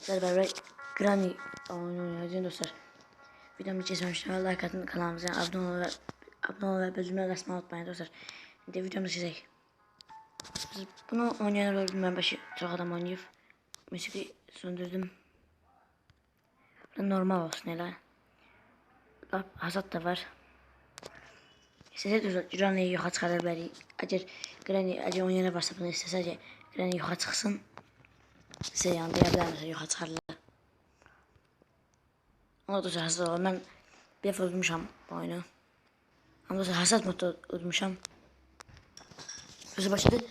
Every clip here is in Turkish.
Sizlerle beraber Granny oyunu oynayacağız dostlar. Videomu geçmemiştim. Like atın kanalımıza abone olun ve abone olun ve bölümleri basmayı unutmayın dostlar. Şimdi videomuzu çizek. Biz bunu oynayanlar bilmem başı çok adam oynuyor. Müziği söndürdüm. Bu normal olsun hele. Hasat da var. Size de Granny'yi yukarı çıkarabilir. Eğer Granny acı oynayana varsa bunu istese Granny yukarı çıksın. Yanlayabilir misiniz yukarı çıkarırlar. Ona da hasat olur. Ben bir defa unutmuşam bu oyunu. Ama da hasat modu unutmuşam. Gözü başladı.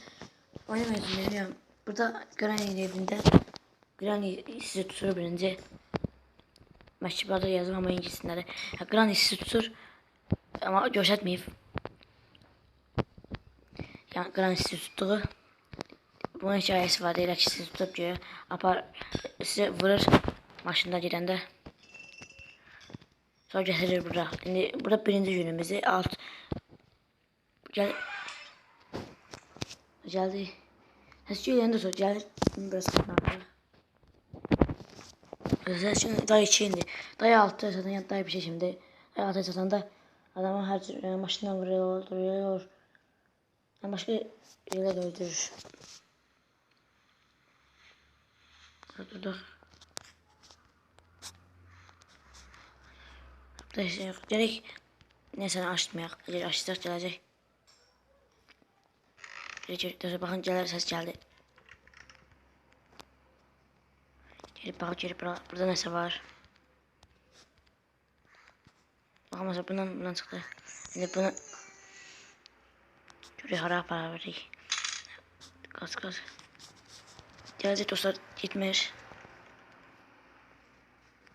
Oynamayı bilmiyorum. Burada Granny'nin evinde Granny sizi tutur birinci. Meşrubatı yazım ama incisinde ya, Granny sizi tutur ama göstermeyip yani Granny sizi tuttuğu bunun hikayesi var değil ki sizi tutup diyor apar sizi vurur maşında girende sonra getirir burada şimdi burada birinci günümüzü alt. Gel geldi Ses yerinde sonra gel biraz Ses şimdi dayı içindi dayı altı zaten yan dayı bir şey şimdi. Dayı altı zaten da adamı her yani maşından vuruyor öldürüyor başka yerler öldürür Dur dur. Da şey. Gerek neyse açmayak. Eğer açsak gelecek. Gerek dur bakın gelir ses geldi. Gelip bak gelip bak. Burada neyse var. Mesela bundan bundan çıktı. Şimdi bunu Şuraya harap para verdik. Gaz gaz. Gelecek dostlar gitmiş.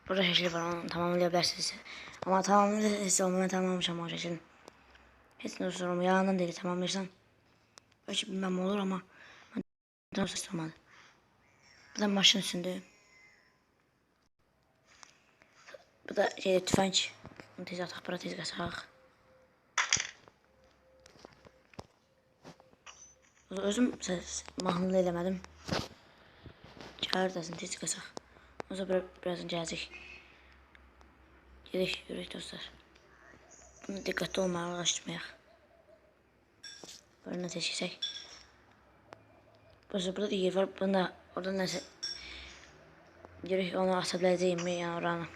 Burada var onu tamamlayabilirsiniz. Ama tamamlayabilirsiniz ama ben tamamlamışım o şeklini. Hepsini dostlarım yalandan değil tamamlarsam. Belki bilmem olur ama ben tam ses olmadı. Bu da maşın üstünde. Bu da şey tüfenç. Bunu tez atak para tez kasak. Özüm ses mahnılı eləmədim. Çağırdasın tez qasaq. O zaman birazdan gələcək. Gedək, yürək dostlar. Bunu diqqətli olmağa uğraşmayaq. Bölünə seçsək. Burada burada da yer var. Bunda orada nəsə Görək onu ata biləcəyimmi yəni oranı.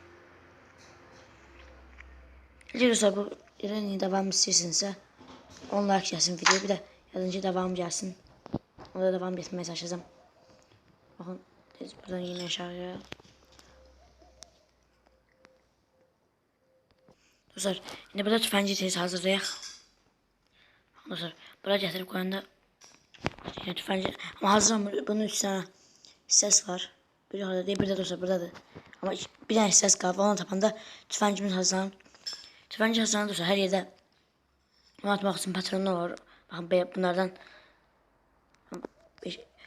Gələcək dostlar bu yerə davam istəyirsinizsə 10 like video bir də yazınca devam gelsin. Onda devam etmeye çalışacağım. Bakın biz buradan yine aşağıya. Dostlar yine burada tüfenci tez hazırlayaq. Dostlar buraya getirip koyanda yine tüfenci ama hazır bunun üç tane ses var. Biri orada değil bir de dostlar buradadır. Ama bir tane ses kaldı onu tapanda tüfencimiz hazırlanır. Tüfenci hazırlanır dostlar her yerde. Onu atmak için patronlar var. Bakın be- bunlardan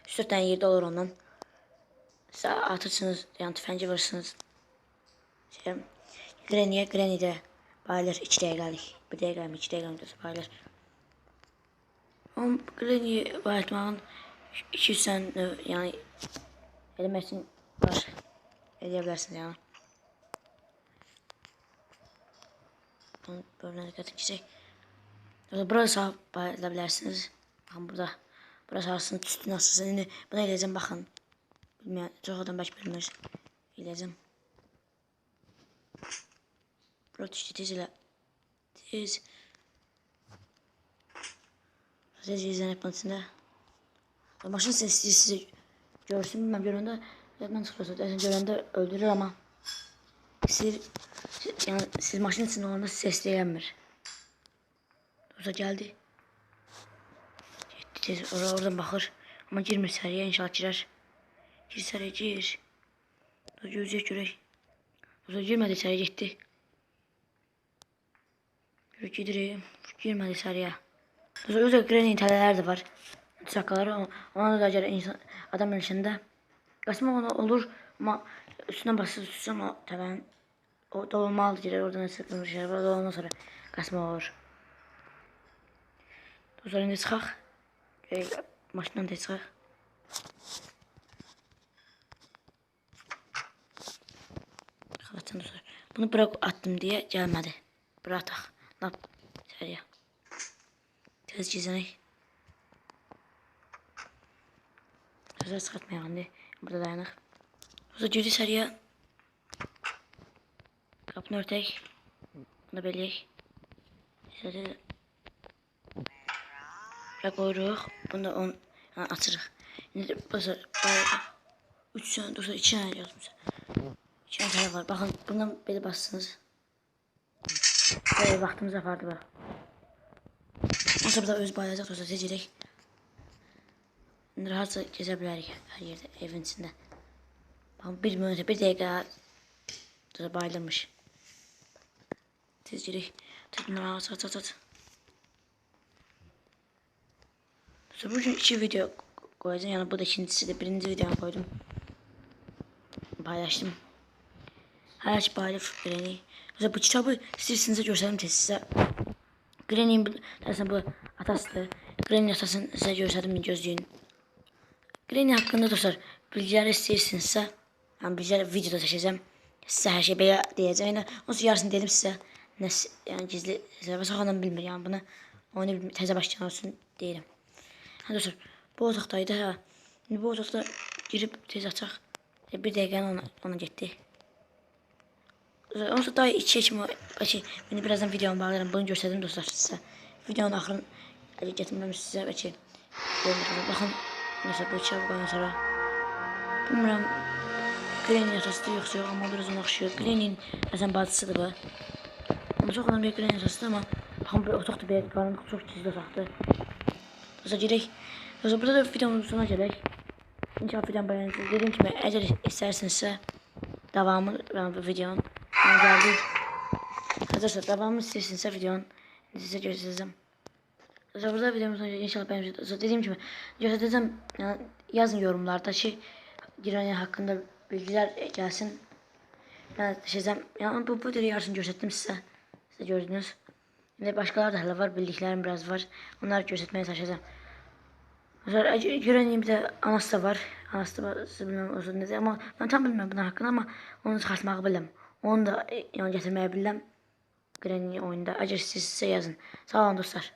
3-4 tane yerde olur ondan. Atırsınız, yani tüfenci vurursunuz. Şey, Granny'e Granny'de bayılır 2 dəqiqəlik. 1 dəqiqə mi 2 dəqiqə mi də bayılır. Ama Granny'yi bayıltmağın 200 tane yani eləmək üçün var. Eləyə bilərsiniz yəni. Bunu dikkatini çekecek. Yani burası sağ bayılabilirsiniz. Bakın burada. Burası aslında üstüne asılsın. Şimdi buna geleceğim bakın. Çok adam baş bilmez. Geleceğim. Burası işte tez ile. Tez. Tez izlenip içinde. Başın sesi sizi görsün bilmem görende ben çıkıyorsa dersen görende öldürür ama siz yani siz maşın içinde olanda sesleyemir. Doza geldi. Tez or oradan bakır. Ama girmir seriye inşallah girer. Gir gir. Doza gözecek görək. Doza girmedi seriye gitti. Yürü gidirim. Girmedi seriye. Doza özə Granny tələlər də var. Sakaları ona da görə insan adam ölçəndə Qasma ona olur ama üstüne basıp tutsam o tabii o dolmalı girer oradan sıkılmış şey var ondan sonra qasma olur. Dostlar indi çıxaq. Maşından da çıxaq. Bunu bırak attım diye gelmedi. Bırak. Lap seriye. Tez çizenek. Sözler çıkartmayalım diye. Burada dayanık. Sonra girdi seriye. Kapını örtek. Bunu belirleyek. Şöyle ve koyuruq. Bunu da on yani açırıq. İndi bu sefer bayağı 3 tane, 4 tane, 2 tane yazmışam. 2 tane tane var. Baxın, bundan belə bassınız. Böyle vaxtımız apardı bax. Onsa burada öz bayılacaq dostlar, seçirik. Rahatca gezə bilərik hər yerdə, evin içində. Baxın, bir minutə, bir dəqiqə burada bayılırmış. Seçirik. Tut bunları aç, aç, aç, aç. İki video koyacağım. Yani bu da ikincisi de birinci videomu koydum. Paylaştım. Her şey paylaş Granny. Mesela bu kitabı istəyirsinizə göstərim tez sizə. Granny'in bu, dersen bu atasıdır. Granny'in atasını sizə göstərdim gözləyin. Granny haqqında dostlar bilgiləri istəyirsinizsə, yəni bilgiləri videoda çəkəcəm. Sizə hər şey belə deyəcəm. Yəni onsuz yarısını dedim sizə. Nə yəni gizli səbəb saxlanan bilmir. Yəni bunu onu bilmir. Təzə başlayan olsun deyirəm. Ha dostlar bu otaqdaydı ha. İndi bu otaqda girib tez açaq. Bir dəqiqə ona, ona getdi. Onsuz daha içi içmə. Bəlkə indi birazdan videomu bağlayıram. Bunu göstərdim dostlar sizə. Videonun axırını ələ gətirməm sizə bəlkə. Görmürəm. Baxın. Nəsə bu içə qoyan sonra. Bilmirəm. Glenin yatasıdır yoxsa yox amma biraz ona oxşuyur. Glenin əsən bacısıdır bu. Amma çox adam bir Glenin yatasıdır amma baxın bu otaq da belə qaranlıq çox gizli otaqdır. Dostlar gerek. Dostlar burada da videonun sonuna gələk. İnşallah videom beğenirsiniz. Dediğim gibi eğer istersinizse devamı yani bu videonun yani geldi. Arkadaşlar devamı istersinizse videonun size göstereceğim. Dostlar burada videomuz sonuna inşallah. Dostlar dediğim gibi göstereceğim. Yani yazın yorumlarda şey Girani hakkında bilgiler gelsin. Yani şeyden yani bu bu videoyu yarısını gösterdim size. Size gördünüz. Ve başkaları da hala var. Bildiklerim biraz var. Onları göstermeye çalışacağım. Mesela Gören'in bir de anası var. Anası da bilmem nedir ama ben tam bilmem bunun hakkında ama onu çıkartmayı bilmem. Onu da yəni gətirməyə bilirəm. Qreni oyunda. Əgər siz sizə yazın. Sağ olun dostlar.